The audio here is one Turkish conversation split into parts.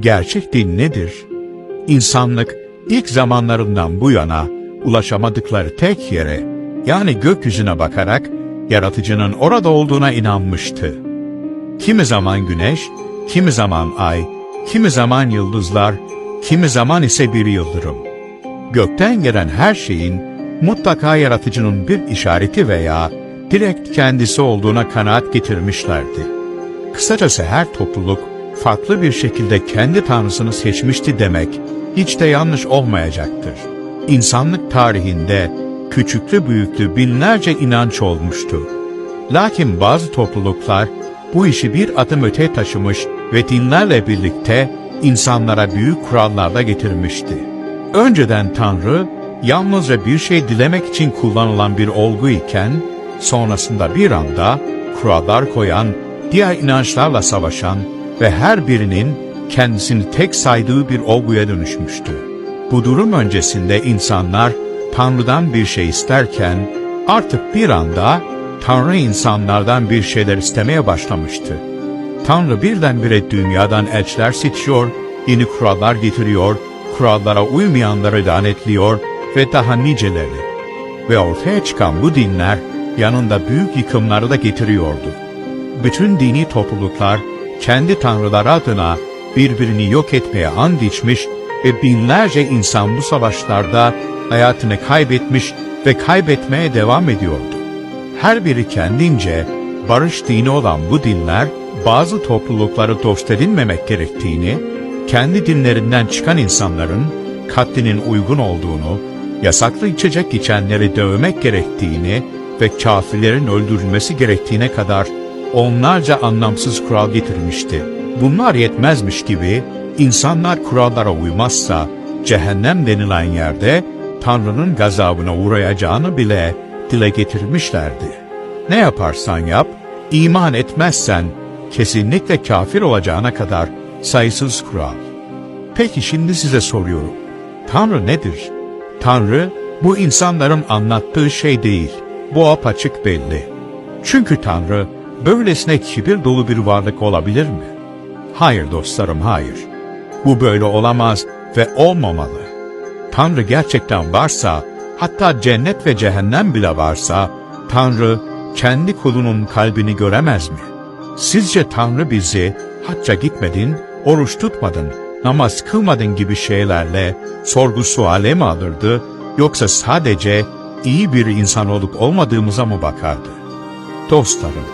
Gerçek din nedir? İnsanlık ilk zamanlarından bu yana ulaşamadıkları tek yere yani gökyüzüne bakarak yaratıcının orada olduğuna inanmıştı. Kimi zaman güneş, kimi zaman ay, kimi zaman yıldızlar, kimi zaman ise bir yıldırım. Gökten gelen her şeyin mutlaka yaratıcının bir işareti veya direkt kendisi olduğuna kanaat getirmişlerdi. Kısacası her topluluk farklı bir şekilde kendi tanrısını seçmişti demek hiç de yanlış olmayacaktır. İnsanlık tarihinde küçüklü büyüklü binlerce inanç olmuştu. Lakin bazı topluluklar bu işi bir adım öte taşımış ve dinlerle birlikte insanlara büyük kurallarla getirmişti. Önceden Tanrı yalnızca bir şey dilemek için kullanılan bir olgu iken, sonrasında bir anda kurallar koyan, diğer inançlarla savaşan ve her birinin kendisini tek saydığı bir olguya dönüşmüştü. Bu durum öncesinde insanlar Tanrı'dan bir şey isterken artık bir anda Tanrı insanlardan bir şeyler istemeye başlamıştı. Tanrı birdenbire dünyadan elçiler seçiyor, yeni kurallar getiriyor, kurallara uymayanları lanetliyor ve daha niceleri. Ve ortaya çıkan bu dinler yanında büyük yıkımları da getiriyordu. Bütün dini topluluklar kendi tanrıları adına birbirini yok etmeye and içmiş ve binlerce insan bu savaşlarda hayatını kaybetmiş ve kaybetmeye devam ediyordu. Her biri kendince barış dini olan bu dinler bazı toplulukları dost edinmemek gerektiğini, kendi dinlerinden çıkan insanların katlinin uygun olduğunu, yasaklı içecek içenleri dövmek gerektiğini ve kafirlerin öldürülmesi gerektiğine kadar onlarca anlamsız kural getirmişti. Bunlar yetmezmiş gibi insanlar kurallara uymazsa cehennem denilen yerde Tanrı'nın gazabına uğrayacağını bile dile getirmişlerdi. Ne yaparsan yap, iman etmezsen kesinlikle kafir olacağına kadar sayısız kural. Peki şimdi size soruyorum. Tanrı nedir? Tanrı bu insanların anlattığı şey değil. Bu apaçık belli. Çünkü Tanrı böylesine kibir dolu bir varlık olabilir mi? Hayır dostlarım hayır. Bu böyle olamaz ve olmamalı. Tanrı gerçekten varsa, hatta cennet ve cehennem bile varsa, Tanrı kendi kulunun kalbini göremez mi? Sizce Tanrı bizi, hacca gitmedin, oruç tutmadın, namaz kılmadın gibi şeylerle sorgu suale mi alırdı, yoksa sadece iyi bir insan olup olmadığımıza mı bakardı? Dostlarım,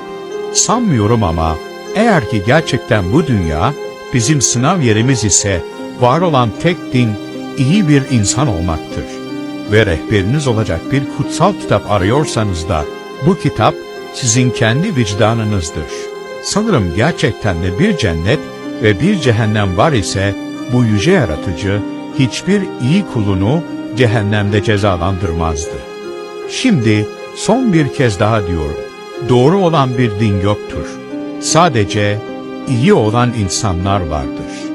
sanmıyorum ama eğer ki gerçekten bu dünya bizim sınav yerimiz ise var olan tek din iyi bir insan olmaktır. Ve rehberiniz olacak bir kutsal kitap arıyorsanız da bu kitap sizin kendi vicdanınızdır. Sanırım gerçekten de bir cennet ve bir cehennem var ise bu yüce yaratıcı hiçbir iyi kulunu cehennemde cezalandırmazdı. Şimdi son bir kez daha diyorum. Doğru olan bir din yoktur. Sadece iyi olan insanlar vardır.''